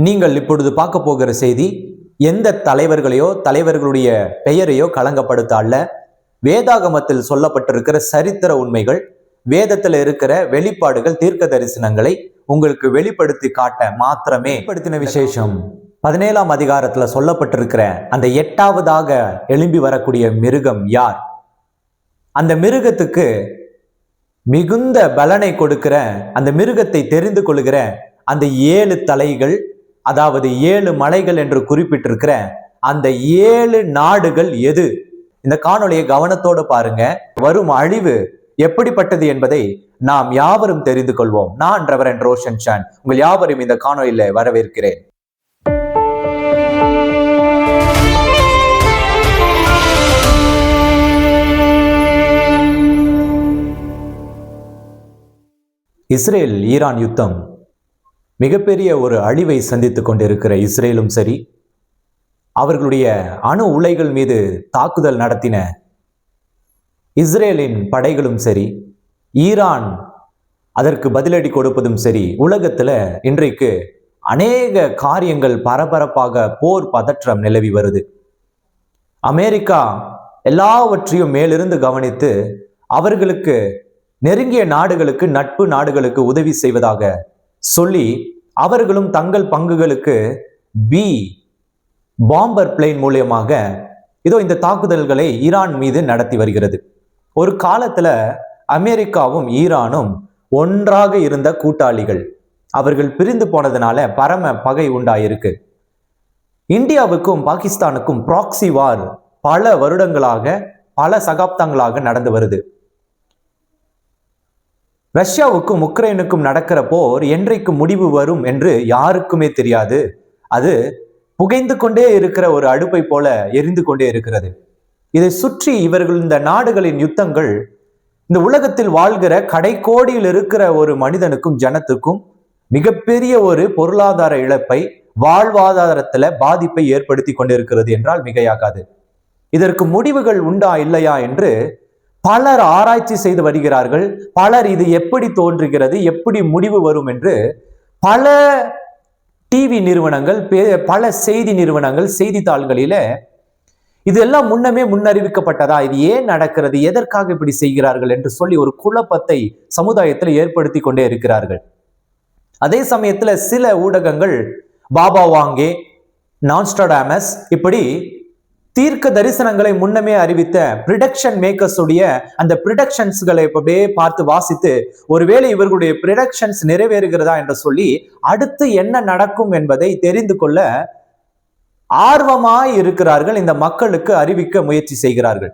நீங்கள் இப்பொழுது பார்க்க போகிற செய்தி எந்த தலைவர்களையோ தலைவர்களுடைய பெயரையோ களங்கப்படுத்த அல்ல வேதாகமத்தில் சொல்லப்பட்டிருக்கிற சரித்திர உண்மைகள் வேதத்தில் இருக்கிற வெளிப்பாடுகள் தீர்க்க தரிசனங்களை உங்களுக்கு வெளிப்படுத்தி காட்ட மாத்திரமே. வெளிப்படுத்தின விசேஷம். பதினேழாம் அதிகாரத்துல சொல்லப்பட்டிருக்கிற அந்த எட்டாவதாக எழும்பி வரக்கூடிய மிருகம் யார்? அந்த மிருகத்துக்கு மிகுந்த பலனை கொடுக்கிற அந்த மிருகத்தை தெரிந்து கொள்கிற அந்த ஏழு தலைகள் அதாவது ஏழு மலைகள் என்று குறிப்பிட்டிருக்கிற அந்த ஏழு நாடுகள் எது? இந்த காணொளியை கவனத்தோடு பாருங்க. வரும் அழிவு எப்படிப்பட்டது என்பதை நாம் யாவரும் தெரிந்து கொள்வோம். நான் ரெவரன் ரோஷன் சான். உங்கள் யாவரும் இந்த காணொளியில வரவேற்கிறேன். இஸ்ரேல் ஈரான் யுத்தம். மிகப்பெரிய ஒரு அழிவை சந்தித்து கொண்டிருக்கிற இஸ்ரேலும் சரி அவர்களுடைய அணு உலைகள் மீது தாக்குதல் நடத்தின இஸ்ரேலின் படைகளும் சரி ஈரான் அதற்கு பதிலடி கொடுப்பதும் சரி உலகத்தில் இன்றைக்கு அநேக காரியங்கள் பரபரப்பாக போர் பதற்றம் நிலவி வருது. அமெரிக்கா எல்லாவற்றையும் மேலிருந்து கவனித்து அவர்களுக்கு நெருங்கிய நாடுகளுக்கு நட்பு நாடுகளுக்கு உதவி செய்வதாக சொல்லி அவர்களும் தங்கள் பங்குகளுக்கு பி பாம்பர் பிளேன் மூலியமாக இதோ இந்த தாக்குதல்களை ஈரான் மீது நடத்தி வருகிறது. ஒரு காலத்துல அமெரிக்காவும் ஈரானும் ஒன்றாக இருந்த கூட்டாளிகள். அவர்கள் பிரிந்து போனதுனால பரம பகை உண்டாயிருக்கு. இந்தியாவுக்கும் பாகிஸ்தானுக்கும் ப்ராக்சி வார் பல வருடங்களாக பல சகாப்தங்களாக நடந்து வருது. ரஷ்யாவுக்கும் உக்ரைனுக்கும் நடக்கிற போர் என்றைக்கு முடிவு வரும் என்று யாருக்குமே தெரியாது. அது புகைந்து கொண்டே இருக்கிற ஒரு அடுப்பை போல எரிந்து கொண்டே இருக்கிறது. இதை சுற்றி இவர்கள் இந்த நாடுகளின் யுத்தங்கள் இந்த உலகத்தில் வாழ்கிற கடைக்கோடியில் இருக்கிற ஒரு மனிதனுக்கும் ஜனத்துக்கும் மிகப்பெரிய ஒரு பொருளாதார இழப்பை வாழ்வாதாரத்துல பாதிப்பை ஏற்படுத்தி கொண்டிருக்கிறது என்றால் மிகையாகாது. இதற்கு முடிவுகள் உண்டா இல்லையா என்று பலர் ஆராய்ச்சி செய்து வருகிறார்கள். பலர் இது எப்படி தோன்றுகிறது? எப்படி முடிவு வரும் என்று பல டிவி நிறுவனங்கள் பல செய்தி நிறுவனங்கள் செய்தித்தாள்களில இதெல்லாம் முன்னமே முன்னறிவிக்கப்பட்டதா? இது ஏன் நடக்கிறது? எதற்காக இப்படி செய்கிறார்கள்? என்று சொல்லி ஒரு குழப்பத்தை சமுதாயத்தில் ஏற்படுத்தி கொண்டே இருக்கிறார்கள். அதே சமயத்தில் சில ஊடகங்கள் பாபா வாங்கே நான்ஸ்டாடாமஸ் இப்படி தீர்க்க தரிசனங்களை முன்னமே அறிவித்த ப்ரிடக்ஷன் மேக்கர்ஸ் உடைய அந்த ப்ரிடக்ஷன்ஸ்களை அப்படியே பார்த்து வாசித்து ஒருவேளை இவர்களுடைய ப்ரிடக்ஷன்ஸ் நிறைவேறுகிறதா என்று சொல்லி அடுத்து என்ன நடக்கும் என்பதை தெரிந்து கொள்ள ஆர்வமாய் இருக்கிறார்கள் இந்த மக்களுக்கு அறிவிக்க முயற்சி செய்கிறார்கள்.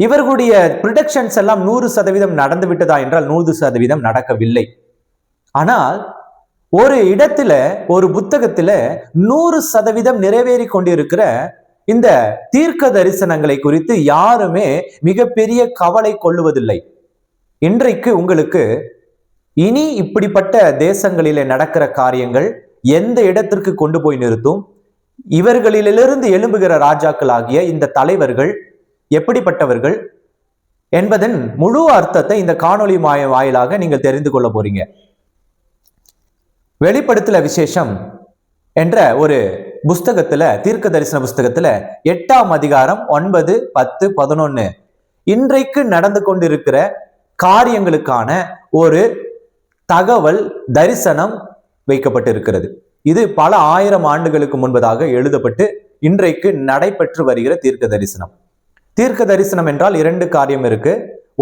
இவர்களுடைய ப்ரிடக்ஷன்ஸ் எல்லாம் நூறு சதவீதம் நடந்து விட்டதா என்றால் நூறு சதவீதம் நடக்கவில்லை. ஆனால் ஒரு இடத்துல ஒரு புத்தகத்துல நூறு சதவீதம் நிறைவேறி கொண்டிருக்கிற இந்த தீர்க்க தரிசனங்களை குறித்து யாருமே மிகப்பெரிய கவலை கொள்ளுவதில்லை. இன்றைக்கு உங்களுக்கு இனி இப்படிப்பட்ட தேசங்களிலே நடக்கிற காரியங்கள் எந்த இடத்திற்கு கொண்டு போய் நிறுத்தும்? இவர்களிலிருந்து எழும்புகிற ராஜாக்கள் ஆகிய இந்த தலைவர்கள் எப்படிப்பட்டவர்கள் என்பதன் முழு அர்த்தத்தை இந்த காணொளி மாய வாயிலாக நீங்கள் தெரிந்து கொள்ள போறீங்க. வெளிப்படுத்தல விசேஷம் என்ற ஒரு புஸ்தகத்துல தீர்க்க தரிசன புஸ்தகத்துல எட்டாம் அதிகாரம் ஒன்பது பத்து பதினொன்னு. இன்றைக்கு நடந்து கொண்டிருக்கிற காரியங்களுக்கான ஒரு தகவல் தரிசனம் வைக்கப்பட்டிருக்கிறது. இது பல ஆயிரம் ஆண்டுகளுக்கு முன்பதாக எழுதப்பட்டு இன்றைக்கு நடைபெற்று வருகிற தீர்க்க தரிசனம் தீர்க்க தரிசனம் என்றால் இரண்டு காரியம் இருக்கு.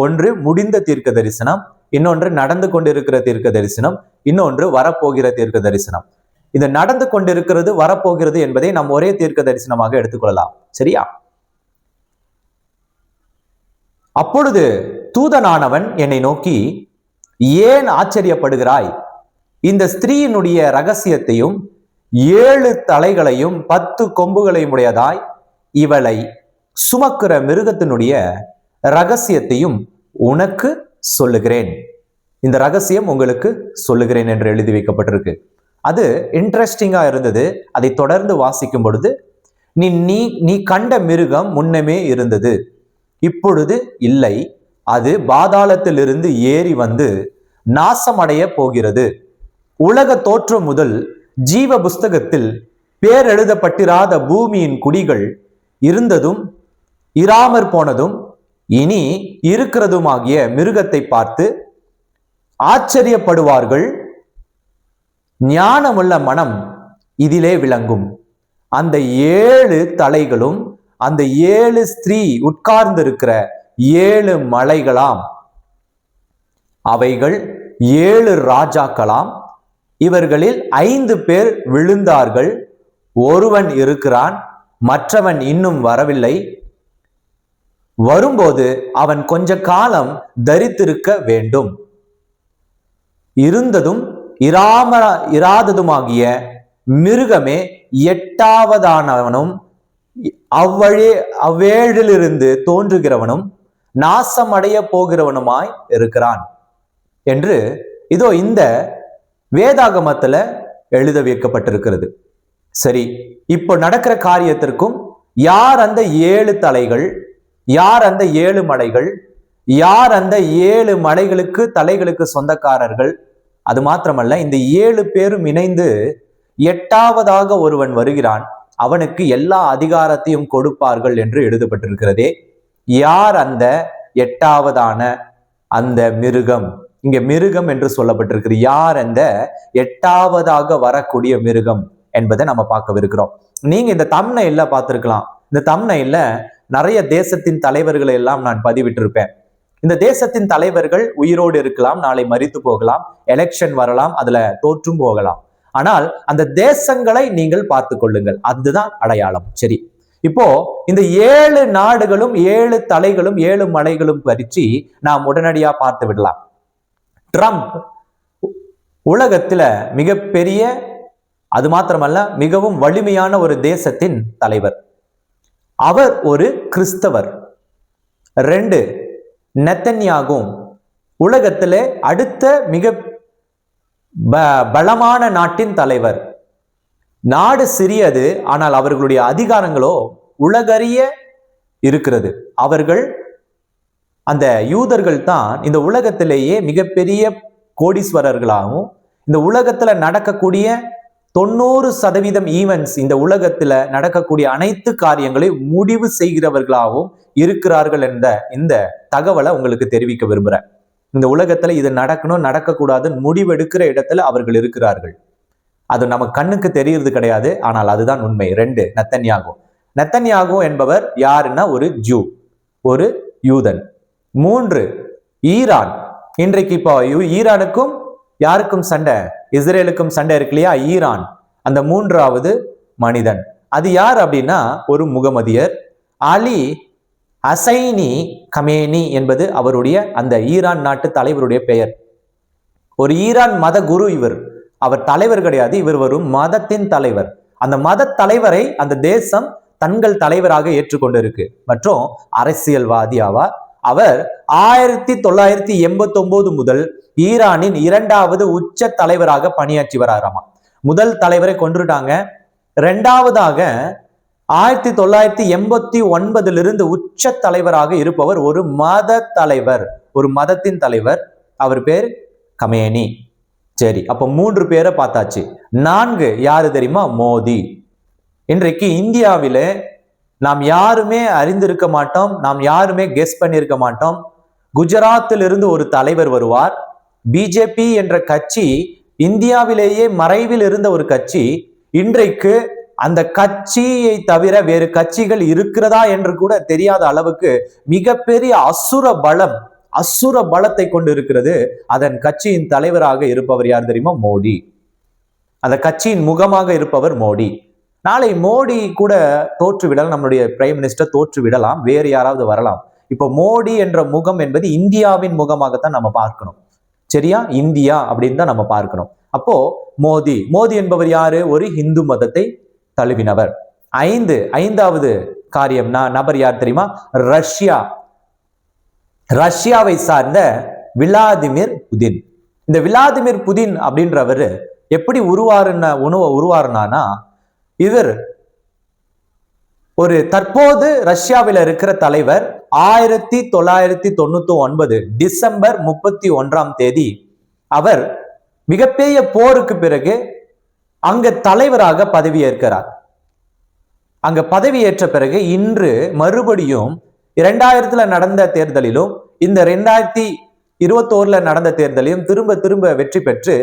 ஒன்று முடிந்த தீர்க்க தரிசனம் இன்னொன்று நடந்து கொண்டிருக்கிற தீர்க்க தரிசனம் இன்னொன்று வரப்போகிற தீர்க்க தரிசனம் இது நடந்து கொண்டிருக்கிறது வரப்போகிறது என்பதை நாம் ஒரே தீர்க்க தரிசனமாக எடுத்துக்கொள்ளலாம். சரியா? அப்பொழுது தூதனானவன் என்னை நோக்கி ஏன் ஆச்சரியப்படுகிறாய்? இந்த ஸ்திரீயினுடைய ரகசியத்தையும் ஏழு தலைகளையும் பத்து கொம்புகளையும் உடையதாய் இவளை சுமக்கிற மிருகத்தினுடைய ரகசியத்தையும் உனக்கு சொல்லுகிறேன். இந்த ரகசியம் உங்களுக்கு சொல்லுகிறேன் என்று எழுதி வைக்கப்பட்டிருக்கு. அது இன்ட்ரெஸ்டிங்காக இருந்தது. அதை தொடர்ந்து வாசிக்கும் பொழுது நீ நீ நீ கண்ட மிருகம் முன்னமே இருந்தது. இப்பொழுது இல்லை. அது பாதாளத்திலிருந்து ஏறி வந்து நாசமடைய போகிறது. உலக தோற்றம் முதல் ஜீவ புஸ்தகத்தில் பேர் எழுதப்பட்டிராத பூமியின் குடிகள் இருந்ததும் இராமற் போனதும் இனி இருக்கிறதுமாகிய மிருகத்தை பார்த்து ஆச்சரியப்படுவார்கள். ஞானமுள்ள மனம் இதிலே விளங்கும். அந்த ஏழு தலைகளும் அந்த ஏழு ஸ்திரீ உட்கார்ந்திருக்கிற ஏழு மலைகளாம். அவைகள் ஏழு ராஜாக்களாம். இவர்களில் ஐந்து பேர் விழுந்தார்கள். ஒருவன் இருக்கிறான் மற்றவன் இன்னும் வரவில்லை. வரும்போது அவன் கொஞ்ச காலம் தரித்திருக்க வேண்டும். இருந்ததும் இராம இராததுமாகிய மிருகமே எட்டாவதானவனும் அவ்வழி அவ்வேழிலிருந்து தோன்றுகிறவனும் நாசமடைய போகிறவனுமாய் இருக்கிறான். என்று இதோ இந்த வேதாகமத்துல எழுத வைக்கப்பட்டிருக்கிறது. சரி இப்போ நடக்கிற காரியத்திற்கும் யார் அந்த ஏழு தலைகள் யார் அந்த ஏழு மலைகள் யார் அந்த ஏழு மலைகளுக்கு தலைகளுக்கு சொந்தக்காரர்கள் அது மாத்திரமல்ல இந்த ஏழு பேரும் இணைந்து எட்டாவதாக ஒருவன் வருகிறான். அவனுக்கு எல்லா அதிகாரத்தையும் கொடுப்பார்கள் என்று எழுதப்பட்டிருக்கிறதே. யார் அந்த எட்டாவதான அந்த மிருகம்? இங்க மிருகம் என்று சொல்லப்பட்டிருக்கு யார் அந்த எட்டாவதாக வரக்கூடிய மிருகம் என்பதை நம்ம பார்க்கவிருக்கிறோம். நீங்க இந்த தம்னையில பார்த்திருக்கலாம். இந்த தம்னையில நிறைய தேசத்தின் தலைவர்களை எல்லாம் நான் பதிவிட்டிருப்பேன். இந்த தேசத்தின் தலைவர்கள் உயிரோடு இருக்கலாம் நாளை மறித்து போகலாம் எலெக்ஷன் வரலாம் அதுல தோற்றும் போகலாம். ஆனால் அந்த தேசங்களை நீங்கள் பார்த்து கொள்ளுங்கள். அதுதான் அடையாளம். சரி. இப்போ இந்த ஏழு நாடுகளும் ஏழு தலைகளும் ஏழு மலைகளும் பறிச்சு நாம் உடனடியா பார்த்து விடலாம். ட்ரம்ப் உலகத்துல மிகப்பெரிய அது மாத்திரமல்ல மிகவும் வலிமையான ஒரு தேசத்தின் தலைவர். அவர் ஒரு கிறிஸ்தவர். ரெண்டு நெத்தன்யாகும். உலகத்திலே அடுத்த மிக ப- பலமான நாட்டின் தலைவர். நாடு சிறியது ஆனால் அவர்களுடைய அதிகாரங்களோ உலகறிய இருக்கிறது. அவர்கள் அந்த யூதர்கள் தான் இந்த உலகத்திலேயே மிகப்பெரிய கோடீஸ்வரர்களாகவும் இந்த உலகத்தில் நடக்கக்கூடிய தொண்ணூறு சதவீதம் ஈவெண்ட்ஸ் இந்த உலகத்துல நடக்கக்கூடிய அனைத்து காரியங்களையும் முடிவு செய்கிறவர்களாகவும் இருக்கிறார்கள் என்ற இந்த தகவலை உங்களுக்கு தெரிவிக்க விரும்புறேன். இந்த உலகத்துல இது நடக்கணும் நடக்கக்கூடாதுன்னு முடிவெடுக்கிற இடத்துல அவர்கள் இருக்கிறார்கள். அது நம்ம கண்ணுக்கு தெரியறது கிடையாது ஆனால் அதுதான் உண்மை. ரெண்டு நத்தன்யாகோ. நத்தன்யாகோ என்பவர் யாருன்னா? ஒரு ஜூ ஒரு யூதன். மூன்று ஈரான். இன்றைக்கு இப்போ ஈரானுக்கும் யாருக்கும் சண்டை? இஸ்ரேலுக்கும் சண்டை இருக்கு இல்லையா? ஈரான். அந்த மூன்றாவது மனிதன். அது யார் அப்படின்னா? ஒரு முகமதியர். அலி அசைனி கமேனி என்பது அவருடைய அந்த ஈரான் நாட்டு தலைவருடைய பெயர். ஒரு ஈரான் மத குரு இவர். அவர் தலைவர் கிடையாது. இவர் வரும் மதத்தின் தலைவர். அந்த மத தலைவரை அந்த தேசம் தங்கள் தலைவராக ஏற்றுக்கொண்டிருக்கு. மற்றும் அரசியல்வாதி ஆவார் அவர் ஆயிரத்தி தொள்ளாயிரத்தி எண்பத்தி ஒன்பது முதல் ஈரானின் இரண்டாவது உச்ச தலைவராக பணியாற்றி வராராமா. முதல் தலைவரை கொன்றுட்டாங்க. ரெண்டாவதாக ஆயிரத்தி தொள்ளாயிரத்தி எண்பத்தி ஒன்பதிலிருந்து உச்ச தலைவராக இருப்பவர் ஒரு மத தலைவர். ஒரு மதத்தின் தலைவர். அவர் பேர் கமேனி. சரி அப்ப மூன்று பேரை பார்த்தாச்சு. நான்கு யாரு தெரியுமா? மோதி. இன்றைக்கு இந்தியாவிலே நாம் யாருமே அறிந்திருக்க மாட்டோம் நாம் யாருமே கெஸ் பண்ணியிருக்க மாட்டோம். குஜராத்தில் இருந்து ஒரு தலைவர் வருவார். பிஜேபி என்ற கட்சி இந்தியாவிலேயே மறைவில் இருந்த ஒரு கட்சி. இன்றைக்கு அந்த கட்சியை தவிர வேறு கட்சிகள் இருக்கிறதா என்று கூட தெரியாத அளவுக்கு மிகப்பெரிய அசுர பலம் அசுர பலத்தை கொண்டு இருக்கிறது அதன் கட்சியின் தலைவராக இருப்பவர் யார் தெரியுமா? மோடி. அந்த கட்சியின் முகமாக இருப்பவர் மோடி. நாளை மோடி கூட தோற்றுவிடலாம் நம்மளுடைய பிரைம் மினிஸ்டர் தோற்று விடலாம் வேறு யாராவது வரலாம். இப்போ மோடி என்ற முகம் என்பது இந்தியாவின் முகமாகத்தான் நம்ம பார்க்கணும். சரியா? இந்தியா அப்படின்னு தான் நம்ம பார்க்கணும். அப்போ மோடி மோடி என்பவர் யாரு? ஒரு இந்து மதத்தை தழுவினவர். ஐந்து ஐந்தாவது காரியம்னா நபர் யார் தெரியுமா? ரஷ்யா. ரஷ்யாவை சார்ந்த விளாதிமிர் புதின். இந்த விளாதிமிர் புதின் அப்படின்றவர் எப்படி உருவாருன உணவை உருவாருனானா இவர் ஒரு தற்போது ரஷ்யாவில் இருக்கிற தலைவர் ஆயிரத்தி தொள்ளாயிரத்தி தொண்ணூத்தி ஒன்பது டிசம்பர் முப்பத்தி ஒன்றாம் தேதி. அவர் மிகப்பெரிய போருக்கு பிறகு அங்க தலைவராக பதவியேற்கிறார். அங்க பதவியேற்ற பிறகு இன்று மறுபடியும் இரண்டாயிரத்துல நடந்த தேர்தலிலும் இந்த ரெண்டாயிரத்தி இருபத்தோருல நடந்த தேர்தலையும் திரும்ப திரும்ப வெற்றி பெற்று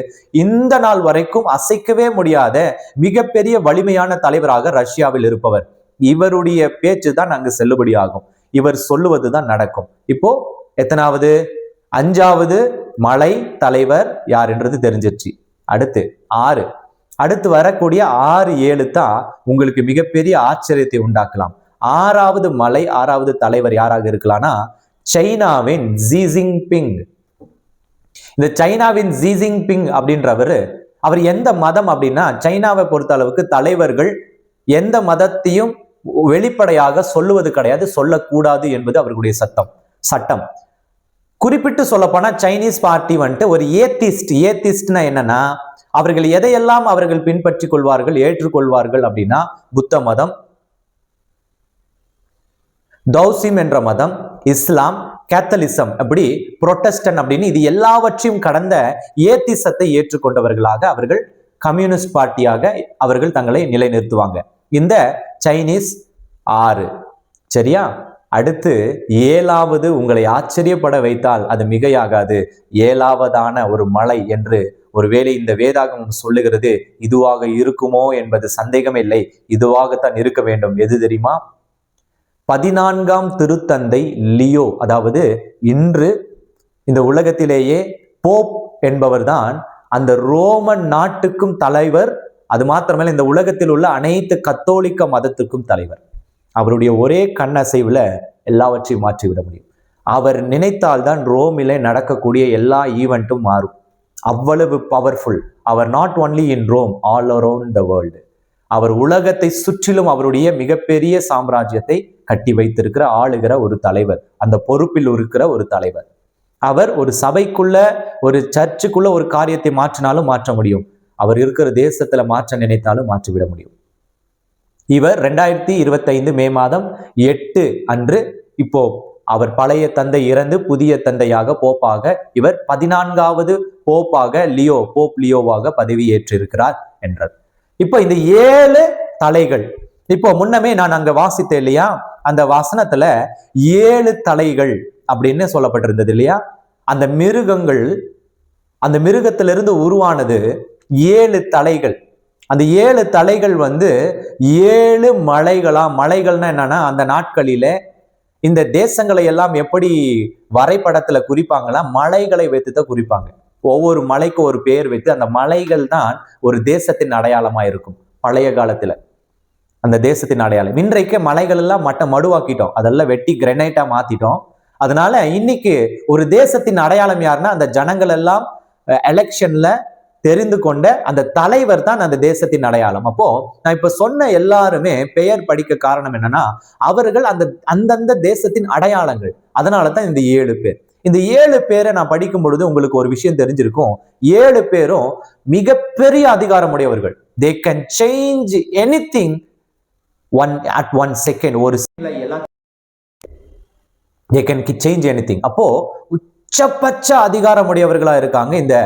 இந்த நாள் வரைக்கும் அசைக்கவே முடியாத மிகப்பெரிய வலிமையான தலைவராக ரஷ்யாவில் இருப்பவர். இவருடைய பேச்சு தான் அங்கு செல்லுபடியாகும். இவர் சொல்லுவது தான் நடக்கும். இப்போ எத்தனாவது? அஞ்சாவது மலை தலைவர் யார் என்றது தெரிஞ்சிருச்சு. அடுத்து ஆறு. அடுத்து வரக்கூடிய ஆறு ஏழு தான் உங்களுக்கு மிகப்பெரிய ஆச்சரியத்தை உண்டாக்கலாம். ஆறாவது மலை ஆறாவது தலைவர் யாராக இருக்கலாம்னா சைனாவின் ஜீசிங் பிங் இந்த சைனாவின் ஜீசிங் பிங் அப்படின்றவர் அவர் எந்த மதம் அப்படின்னா சைனாவை பொறுத்த அளவுக்கு தலைவர்கள் எந்த மதத்தையும் வெளிப்படையாக சொல்லுவது கிடையாது சொல்லக்கூடாது என்பது அவர்களுடைய சட்டம் சட்டம். குறிப்பிட்டு சொல்லப்போனா சைனீஸ் பார்ட்டி வந்துட்டு ஒரு ஏத்திஸ்ட் ஏத்திஸ்ட்னா என்னன்னா அவர்கள் எதையெல்லாம் அவர்கள் பின்பற்றி கொள்வார்கள் ஏற்றுக்கொள்வார்கள் அப்படின்னா புத்த மதம் தௌசிம் என்ற மதம் இஸ்லாம் கேத்தலிசம் அப்படி புரொட்டஸ்டன் அப்படின்னு இது எல்லாவற்றையும் கடந்த ஏத்திசத்தை ஏற்றுக்கொண்டவர்களாக அவர்கள் கம்யூனிஸ்ட் பார்ட்டியாக அவர்கள் தங்களை நிலைநிறுத்துவாங்க. இந்த சைனீஸ் ஆறு. சரியா? அடுத்து ஏழாவது உங்களை ஆச்சரியப்பட வைத்தால் அது மிகையாகாது. ஏழாவதான ஒரு மலை என்று ஒருவேளை இந்த வேதாகம் சொல்லுகிறது. இதுவாக இருக்குமோ என்பது சந்தேகம் இல்லை இதுவாகத்தான் இருக்க வேண்டும். எது தெரியுமா? பதினான்காம் திருத்தந்தை லியோ அதாவது இன்று இந்த உலகத்திலேயே போப் என்பவர்தான் அந்த ரோமன் நாட்டுக்கும் தலைவர் அது மாத்திரமல்ல இந்த உலகத்தில் உள்ள அனைத்து கத்தோலிக்க மதத்துக்கும் தலைவர். அவருடைய ஒரே கண்ணசைவுல எல்லாவற்றையும் மாற்றிவிட முடியும். அவர் நினைத்தால்தான் ரோமிலே நடக்கக்கூடிய எல்லா ஈவெண்ட்டும் மாறும். அவ்வளவு powerful our not only in Rome all around the world அவர் உலகத்தை சுற்றிலும் அவருடைய மிகப்பெரிய சாம்ராஜ்யத்தை கட்டி வைத்திருக்கிற ஆளுகிற ஒரு தலைவர். அந்த பொறுப்பில் இருக்கிற ஒரு தலைவர். அவர் ஒரு சபைக்குள்ள ஒரு சர்ச்சுக்குள்ள ஒரு காரியத்தை மாற்றினாலும் மாற்ற முடியும். அவர் இருக்கிற தேசத்துல மாற்ற நினைத்தாலும் மாற்றிவிட முடியும். இவர் ரெண்டாயிரத்தி இருபத்தைந்து மே மாதம் எட்டு அன்று இப்போ அவர் பழைய தந்தை இறந்து புதிய தந்தையாக போப்பாக இவர் பதினான்காவது போப்பாக லியோ போப் லியோவாக பதவி ஏற்றிருக்கிறார் என்றார். இப்போ இந்த ஏழு தலைகள். இப்போ முன்னமே நான் அங்க வாசித்தேன் இல்லையா? அந்த வசனத்துல ஏழு தலைகள் அப்படின்னு சொல்லப்பட்டிருந்தது இல்லையா? அந்த மிருகங்கள் அந்த மிருகத்திலிருந்து உருவானது ஏழு தலைகள். அந்த ஏழு தலைகள் வந்து ஏழு மலைகளா மலைகள்னா என்னன்னா அந்த நாட்களில இந்த தேசங்களை எல்லாம் எப்படி வரைபடத்துல குறிப்பாங்களா மலைகளை வைத்து தான் குறிப்பாங்க. ஒவ்வொரு மலைக்கும் ஒரு பெயர் வைத்து அந்த மலைகள் தான் ஒரு தேசத்தின் அடையாளமாக இருக்கும். பழைய காலத்தில். அந்த தேசத்தின் அடையாளம். இன்றைக்கு மலைகள் எல்லாம் மட்ட மடுவாக்கிட்டோம். அதெல்லாம் வெட்டி கிரனைட்டாக மாத்திட்டோம். அதனால இன்னைக்கு ஒரு தேசத்தின் அடையாளம் யாருன்னா அந்த ஜனங்கள் எல்லாம் எலெக்ஷன்ல தெரிந்து கொண்ட அந்த தலைவர் தான் அந்த தேசத்தின் அடையாளம். அப்போ நான் இப்ப சொன்ன எல்லாருமே பெயர் படிக்க காரணம் என்னன்னா அவர்கள் அந்த அந்தந்த தேசத்தின் அடையாளங்கள். அதனால தான் இந்த ஏழு பேர். இந்த ஏழு பேரை நான் படிக்கும் பொழுது உங்களுக்கு ஒரு விஷயம் தெரிஞ்சிருக்கும். ஏழு பேரும் மிகப்பெரிய அதிகாரம் உடையவர்கள். They can change anything one at one second ஒரு they can change anything அப்போ உச்சபட்ச அதிகாரம் உடையவர்களா இருக்காங்க இந்த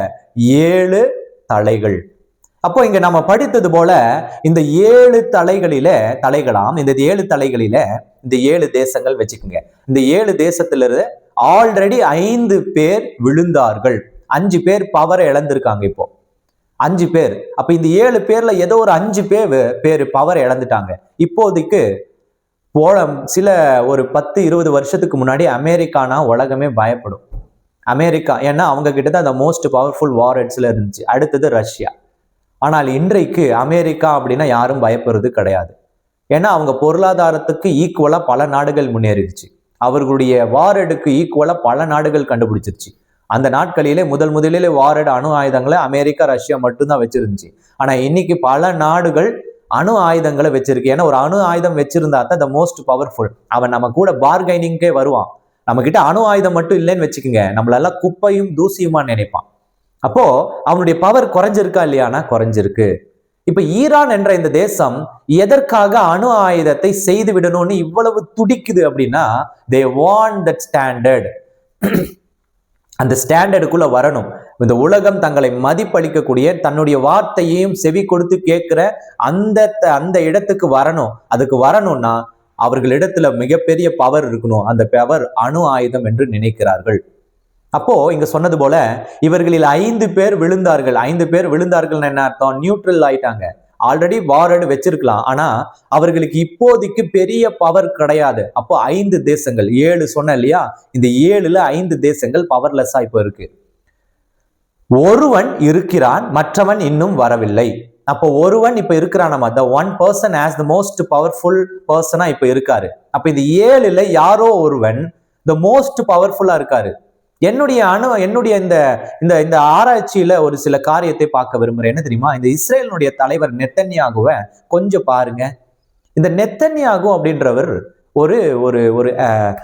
ஏழு தலைகள். அப்போ இங்க நம்ம படித்தது போல இந்த ஏழு தலைகளில தலைகளாம் இந்த ஏழு தலைகளில இந்த ஏழு தேசங்கள் வச்சுக்கோங்க. இந்த ஏழு தேசத்திலிருந்து ஆல்ரெடி ஐந்து பேர் விழுந்தார்கள். அஞ்சு பேர் பவரை இழந்திருக்காங்க இப்போ. அஞ்சு பேர். அப்ப இந்த ஏழு பேர்ல ஏதோ ஒரு அஞ்சு பேர் பேர் பவர் இழந்துட்டாங்க. இப்போதைக்கு போல சில ஒரு பத்து இருபது வருஷத்துக்கு முன்னாடி அமெரிக்கானா உலகமே பயப்படும். அமெரிக்கா ஏன்னா அவங்க கிட்ட தான் அந்த மோஸ்ட் பவர்ஃபுல் வாரட்ஸ்ல இருந்துச்சு. அடுத்தது ரஷ்யா. ஆனால் இன்றைக்கு அமெரிக்கா அப்படின்னா யாரும் பயப்படுறது கிடையாது. ஏன்னா அவங்க பொருளாதாரத்துக்கு ஈக்குவலா பல நாடுகள் முன்னேறிடுச்சு. அவர்களுடைய வாரடுக்கு ஈக்குவலாக பல நாடுகள் கண்டுபிடிச்சிருச்சு. அந்த நாட்களிலே முதல் முதலிலே வாரடு அணு ஆயுதங்களை அமெரிக்கா ரஷ்யா மட்டும்தான் வச்சிருந்துச்சு. ஆனால் இன்னைக்கு பல நாடுகள் அணு ஆயுதங்களை வச்சிருக்கு. ஏன்னா ஒரு அணு ஆயுதம் வச்சிருந்தா தான் த மோஸ்ட் பவர்ஃபுல் அவன் நம்ம கூட பார்கைனிங்கே வருவான். நம்ம கிட்ட அணு ஆயுதம் மட்டும் இல்லைன்னு வச்சுக்கோங்க. நம்மளெல்லாம் குப்பையும் தூசியுமா நினைப்பான். அப்போ அவனுடைய பவர் குறைஞ்சிருக்கா இல்லையானா? குறைஞ்சிருக்கு. இப்ப ஈரான் என்ற இந்த தேசம் எதற்காக அணு ஆயுதத்தை செய்து விடணும்னு இவ்வளவு துடிக்குது அப்படின்னா தே வாண்ட் தட் ஸ்டாண்டர்ட் அந்த ஸ்டாண்டர்டுக்குள்ள வரணும். இந்த உலகம் தங்களை மதிப்பளிக்கக்கூடிய தன்னுடைய வார்த்தையையும் செவி கொடுத்து கேட்கிற அந்த அந்த இடத்துக்கு வரணும். அதுக்கு வரணும்னா அவர்களிடத்துல மிகப்பெரிய பவர் இருக்கணும். அந்த பவர் அணு ஆயுதம் என்று நினைக்கிறார்கள். அப்போ இங்க சொன்னது போல இவர்களில் ஐந்து பேர் விழுந்தார்கள். ஐந்து பேர் விழுந்தார்கள்னு என்ன அர்த்தம்? நியூட்ரல் ஆயிட்டாங்க. ஆல்ரெடி வாரடு வச்சிருக்கலாம். ஆனா அவர்களுக்கு இப்போதைக்கு பெரிய பவர் கிடையாது. அப்போ ஐந்து தேசங்கள் ஏழு சொன்ன இல்லையா? இந்த ஏழுல ஐந்து தேசங்கள் பவர்லெஸ்ஸா இப்போ இருக்கு. ஒருவன் இருக்கிறான் மற்றவன் இன்னும் வரவில்லை. அப்போ ஒருவன் இப்ப இருக்கிறான் the one person as the most powerful பர்சனா இப்ப இருக்காரு. அப்ப இந்த ஏழுல யாரோ ஒருவன் த மோஸ்ட் பவர்ஃபுல்லா இருக்காரு. என்னுடைய அணு என்னுடைய இந்த இந்த இந்த ஆராய்ச்சியில ஒரு சில காரியத்தை பார்க்க விரும்புறேன். என்ன தெரியுமா? இந்த இஸ்ரேலினுடைய தலைவர் நெத்தன்யாகுவ கொஞ்சம் பாருங்க. இந்த நெத்தன்யாகு அப்படின்றவர் ஒரு ஒரு ஒரு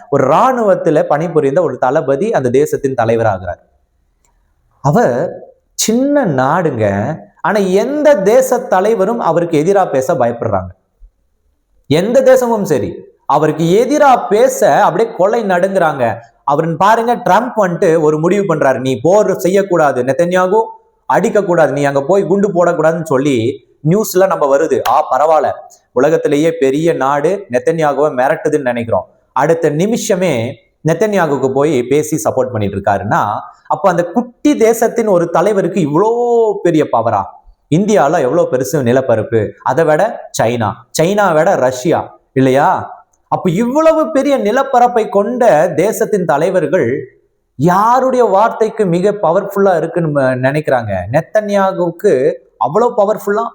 ஒரு இராணுவத்துல பணிபுரிந்த ஒரு தளபதி அந்த தேசத்தின் தலைவராகிறார். அவர் சின்ன நாடுங்க. ஆனா எந்த தேச தலைவரும் அவருக்கு எதிராக பேச பயப்படுறாங்க. எந்த தேசமும் சரி. அவருக்கு எதிராக பேச அப்படியே கொலை நடுங்குறாங்க. அவருன்னு பாருங்க ட்ரம்ப் வந்துட்டு ஒரு முடிவு பண்றாரு. நீ போர் செய்யக்கூடாது நெத்தன்யாகும் அடிக்கக்கூடாது நீ அங்க போய் குண்டு போடக்கூடாதுன்னு சொல்லி நியூஸ்ல நம்ம வருது. ஆ பரவாயில்ல. உலகத்திலேயே பெரிய நாடு நெத்தன்யாகுவை மிரட்டுதுன்னு நினைக்கிறோம். அடுத்த நிமிஷமே நெத்தன்யாகுக்கு போய் பேசி சப்போர்ட் பண்ணிட்டு இருக்காருன்னா அப்போ அந்த குட்டி தேசத்தின் ஒரு தலைவருக்கு இவ்வளோ பெரிய பவரா இந்தியாவில் எவ்வளோ பெருசு நிலப்பரப்பு? அதை விட சைனா. சைனா விட ரஷ்யா. இல்லையா? அப்ப இவ்வளவு பெரிய நிலப்பரப்பை கொண்ட தேசத்தின் தலைவர்கள் யாருடைய வார்த்தைக்கு மிக பவர்ஃபுல்லா இருக்குன்னு நினைக்கிறாங்க? நெத்தன்யாகுவுக்கு அவ்வளவு பவர்ஃபுல்லா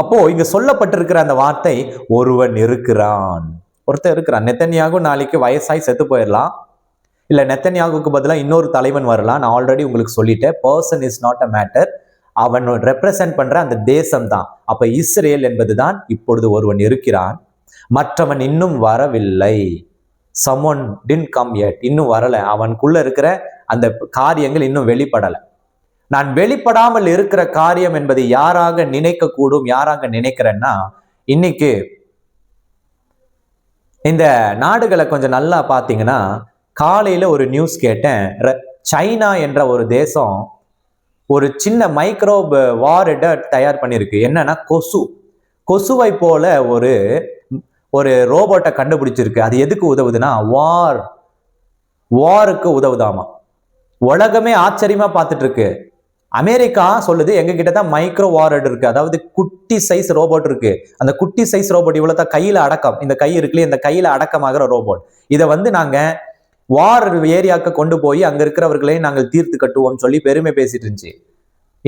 அப்போ இங்க சொல்லப்பட்டிருக்கிற அந்த வார்த்தை ஒருவன் இருக்கிறான். ஒருத்தர் இருக்கிறான். நெத்தன்யாவும் நாளைக்கு வயசாய் செத்து போயிடலாம். இல்ல நெத்தன்யாகுக்கு பதிலாக இன்னொரு தலைவன் வரலாம். நான் ஆல்ரெடி உங்களுக்கு சொல்லிட்டேன். Person is not a matter அவன் ரெப்ரசன்ட் பண்ற அந்த தேசம் தான் அப்ப இஸ்ரேல் என்பதுதான் இப்பொழுது ஒருவன் இருக்கிறான். மற்றவன் இன்னும் வரவில்லை. சமொன் டின் கம் எட் இன்னும் வரலை. அவனுக்குள்ள இருக்கிற அந்த காரியங்கள் இன்னும் வெளிப்படலை. நான் வெளிப்படாமல் இருக்கிற காரியம் என்பதை யாராக நினைக்க கூடும் யாராக நினைக்கிறேன்னா இன்னைக்கு இந்த நாடுகளை கொஞ்சம் நல்லா பார்த்தீங்கன்னா காலையில ஒரு நியூஸ் கேட்டேன். சைனா என்ற ஒரு தேசம் ஒரு சின்ன மைக்ரோப் வாரிட தயார் பண்ணியிருக்கு. என்னன்னா கொசு. கொசுவை போல ஒரு ஒரு ரோபோட்டை கண்டுபிடிச்சிருக்கு. அது எதுக்கு உதவுதுன்னா வார் வாருக்கு உதவுதாமா. உலகமே ஆச்சரியமா பார்த்துட்டு இருக்கு அமெரிக்கா சொல்லுது எங்க கிட்ட தான் மைக்ரோ வார்டு இருக்கு. அதாவது குட்டி சைஸ் ரோபோட் இருக்கு. அந்த குட்டி சைஸ் ரோபோட் இவ்வளவு தான் கையில அடக்கம். இந்த கை இருக்குல்லையே இந்த கையில அடக்கமாகிற ரோபோட் இதை வந்து நாங்க வார் ஏரியாவுக்கு கொண்டு போய் அங்க இருக்கிறவர்களையும் நாங்கள் தீர்த்து கட்டுவோம் சொல்லி பெருமை பேசிட்டு இருந்துச்சு.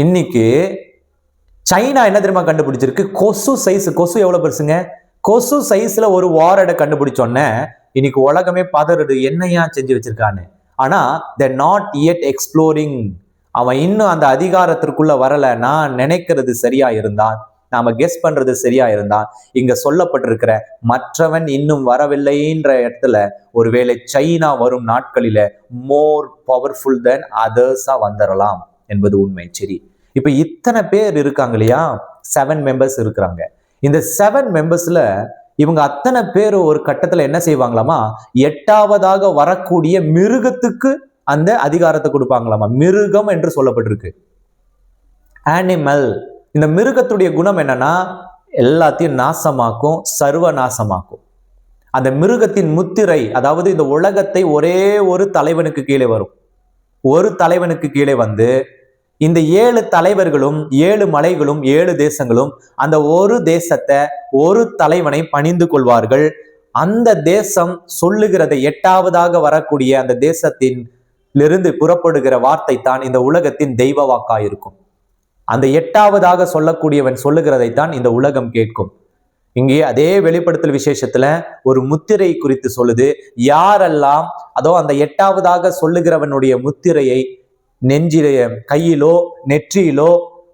இன்னைக்கு சைனா என்ன தெரியுமா கண்டுபிடிச்சிருக்கு? கொசு சைஸ் கொசு எவ்வளவு பெருசுங்க? கொசு சைஸ்ல ஒரு வாரடை கண்டுபிடிச்சோன்ன இன்னைக்கு உலகமே பதறுது என்னையா செஞ்சு வச்சிருக்கான்னு? ஆனா த நாட் எட் எக்ஸ்ப்ளோரிங் அவன் இன்னும் அந்த அதிகாரத்திற்குள்ள வரல. நான் நினைக்கிறது சரியா இருந்தான். நாம கெஸ் பண்றது சரியா இருந்தா இங்க சொல்லப்பட்டிருக்கிற மற்றவன் இன்னும் வரவில்லைன்ற இடத்துல ஒருவேளை சைனா வரும் நாட்களில மோர் பவர்ஃபுல் தென் அதர்ஸா வந்துடலாம் என்பது உண்மை. சரி. இப்ப இத்தனை பேர் இருக்காங்க இல்லையா? செவன் மெம்பர்ஸ் இருக்கிறாங்க. இந்த செவன் மெம்பர்ஸில் இவங்க அத்தனை பேர் ஒரு கட்டத்தில் என்ன செய்வாங்களாமா? எட்டாவதாக வரக்கூடிய மிருகத்துக்கு அந்த அதிகாரத்தை கொடுப்பாங்களாமா? மிருகம் என்று சொல்லப்பட்டிருக்கு. ஆனிமல் இந்த மிருகத்துடைய குணம் என்னன்னா எல்லாத்தையும் நாசமாக்கும் சர்வ நாசமாக்கும் அந்த மிருகத்தின் முத்திரை அதாவது இந்த உலகத்தை ஒரே ஒரு தலைவனுக்கு கீழே வரும். ஒரு தலைவனுக்கு கீழே வந்து இந்த ஏழு தலைவர்களும் ஏழு மலைகளும் ஏழு தேசங்களும் அந்த ஒரு தேசத்தை ஒரு தலைவனை பணிந்து கொள்வார்கள். அந்த தேசம் சொல்லுகிறதை எட்டாவதாக வரக்கூடிய அந்த தேசத்தின் இருந்து புறப்படுகிற வார்த்தை தான் இந்த உலகத்தின் தெய்வ வாக்கா இருக்கும் அந்த எட்டாவதாக சொல்லக்கூடியவன் சொல்லுகிறதை தான் இந்த உலகம் கேட்கும். இங்கே அதே வெளிப்படுத்தல் விசேஷத்துல ஒரு முத்திரை குறித்து சொல்லுது. யாரெல்லாம் அதோ அந்த எட்டாவதாக சொல்லுகிறவனுடைய முத்திரையை நெஞ்சிலே கையிலோ நெற்றியிலோ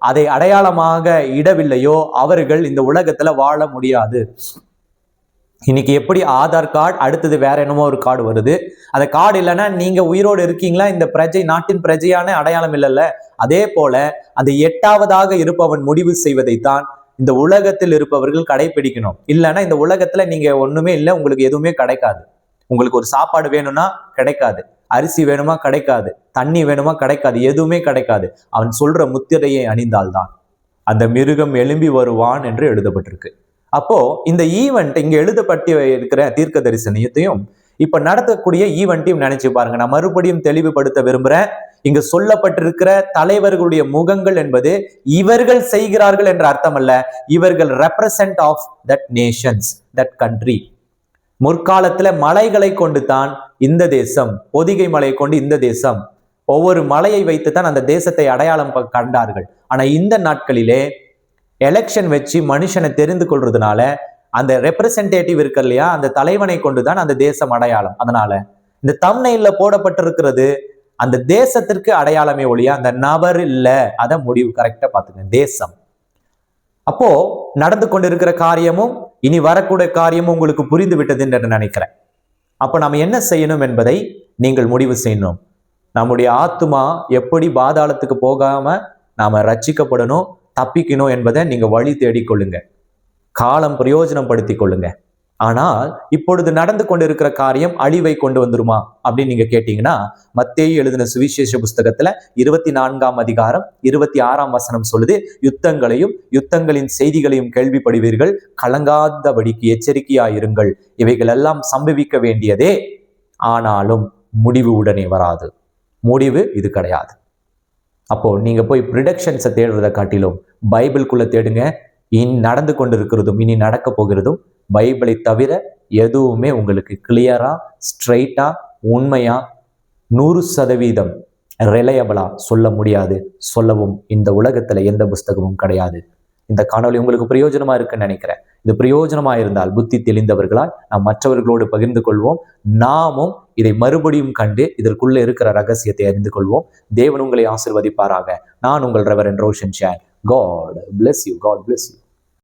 அதை அடையாளமாக இடவில்லையோ அவர்கள் இந்த உலகத்துல வாழ முடியாது. இன்னைக்கு எப்படி ஆதார் கார்டு அடுத்தது வேற என்னமோ ஒரு கார்டு வருது. அந்த கார்டு இல்லைன்னா நீங்க உயிரோடு இருக்கீங்களா? இந்த பிரஜை நாட்டின் பிரஜையான அடையாளம் இல்லைல்ல. அதே போல அந்த எட்டாவதாக இருப்பவன் முடிவு செய்வதைத்தான் இந்த உலகத்தில் இருப்பவர்கள் கடைபிடிக்கணும் இல்லைன்னா இந்த உலகத்துல நீங்க ஒண்ணுமே இல்லை உங்களுக்கு எதுவுமே கிடைக்காது. உங்களுக்கு ஒரு சாப்பாடு வேணும்னா கிடைக்காது. அரிசி வேணுமா? கிடைக்காது. தண்ணி வேணுமா? கிடைக்காது. எதுவுமே கிடைக்காது. அவன் சொல்ற முத்திரையை அணிந்தால்தான். அந்த மிருகம் எழும்பி வருவான் என்று எழுதப்பட்டிருக்கு. அப்போ இந்த ஈவெண்ட் இங்க எழுதப்பட்டு இருக்கிற தீர்க்க தரிசனத்தையும் இப்ப நடத்தக்கூடிய ஈவெண்ட்டையும் நினைச்சு பாருங்க. நான் மறுபடியும் தெளிவுபடுத்த விரும்புறேன். இங்கு சொல்லப்பட்டிருக்கிற தலைவர்களுடைய முகங்கள் என்பது இவர்கள் செய்கிறார்கள் என்ற அர்த்தம் அல்ல இவர்கள் represent of that nations that country முற்காலத்துல மலைகளை கொண்டு தான் இந்த தேசம் பொதிகை மலையை கொண்டு இந்த தேசம். ஒவ்வொரு மலையை வைத்து தான் அந்த தேசத்தை அடையாளம் கண்டார்கள். ஆனா இந்த நாட்களிலே எலெக்ஷன் வச்சு மனுஷனை தெரிந்து கொள்றதுனால அந்த ரெப்ரசன்டேட்டிவ் இருக்கு இல்லையா அந்த தலைவனை கொண்டு தான் அந்த தேசம் அடையாளம். அதனால இந்த தம்னையில போடப்பட்டிருக்கிறது அந்த தேசத்திற்கு அடையாளமே ஒழிய அந்த நபர் இல்ல. அத முடிவு கரெக்டா பாத்துங்க தேசம். அப்போ நடந்து கொண்டிருக்கிற காரியமும் இனி வரக்கூடிய காரியமும் உங்களுக்கு புரிந்து விட்டது என்று நினைக்கிறேன். அப்போ நாம் என்ன செய்யணும் என்பதை நீங்கள் முடிவு செய்யணும். நம்முடைய ஆத்துமா எப்படி பாதாளத்துக்கு போகாமல் நாம் ரட்சிக்கப்படணும் தப்பிக்கணும் என்பதை நீங்கள் வழி தேடிக்கொள்ளுங்க. காலம் பிரயோஜனப்படுத்தி கொள்ளுங்க ஆனால் இப்பொழுது நடந்து கொண்டிருக்கிற காரியம் அழிவை கொண்டு வந்துருமா? அப்படின்னு நீங்க கேட்டீங்கன்னா மத்தேயு எழுதின சுவிசேஷ புஸ்தகத்துல இருபத்தி நான்காம் அதிகாரம் இருபத்தி ஆறாம் வசனம் சொல்லுது யுத்தங்களையும் யுத்தங்களின் செய்திகளையும் கேள்விப்படுவீர்கள் கலங்காதபடிக்கு எச்சரிக்கையாயிருங்கள். இவைகள் எல்லாம் சம்பவிக்க வேண்டியதே. ஆனாலும் முடிவு உடனே வராது. முடிவு இது கிடையாது. அப்போ நீங்க போய் ப்ரிடக்ஷன்ஸை தேடுறதை காட்டிலும் பைபிள்குள்ள தேடுங்க. இனி நடந்து கொண்டிருக்கிறதும் இனி நடக்க போகிறதும் பைபிளை தவிர எதுவுமே உங்களுக்கு கிளியரா ஸ்ட்ரைட்டா உண்மையா நூறு சதவீதம் ரிலையபிளா சொல்ல முடியாது. சொல்லவும் இந்த உலகத்துல எந்த புஸ்தகமும் கிடையாது. இந்த காணொளி உங்களுக்கு பிரயோஜனமா இருக்குன்னு நினைக்கிறேன். இது பிரயோஜனமா இருந்தால் புத்தி தெளிந்தவர்களால் நாம் மற்றவர்களோடு பகிர்ந்து கொள்வோம். நாமும் இதை மறுபடியும் கண்டு இதற்குள்ள இருக்கிற ரகசியத்தை அறிந்து கொள்வோம். தேவன் உங்களை ஆசிர்வதிப்பாராக. நான் உங்கள் reverend Roshan Shane God bless you God bless you